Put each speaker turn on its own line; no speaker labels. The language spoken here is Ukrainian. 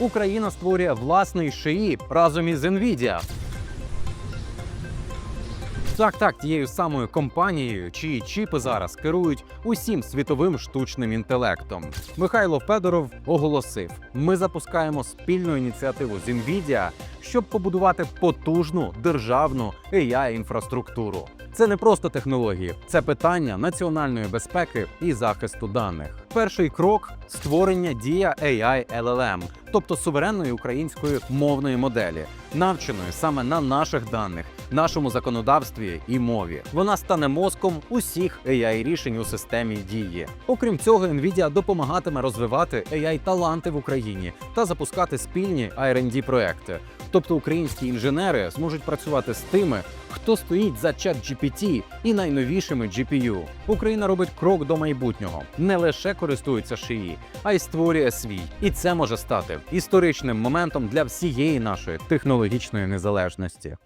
Україна створює власний шиї разом із Nvidia. Так, так, тією самою компанією, чиї чіпи зараз керують усім світовим штучним інтелектом. Михайло Федоров оголосив: ми запускаємо спільну ініціативу з Nvidia, щоб побудувати потужну державну ai інфраструктуру. Це не просто технології, це питання національної безпеки і захисту даних. Перший крок створення дія AI LLM, тобто суверенної української мовної моделі, навченої саме на наших даних, нашому законодавстві і мові. Вона стане мозком усіх ai рішень у системі дії. Окрім цього, Nvidia допомагатиме розвивати ai таланти в Україні та запускати спільні R&D проекти. Тобто українські інженери зможуть працювати з тими, хто стоїть за чат GPT і найновішими GPU. Україна робить крок до майбутнього, не лише користується шиї, а й створює свій. І це може стати історичним моментом для всієї нашої технологічної незалежності.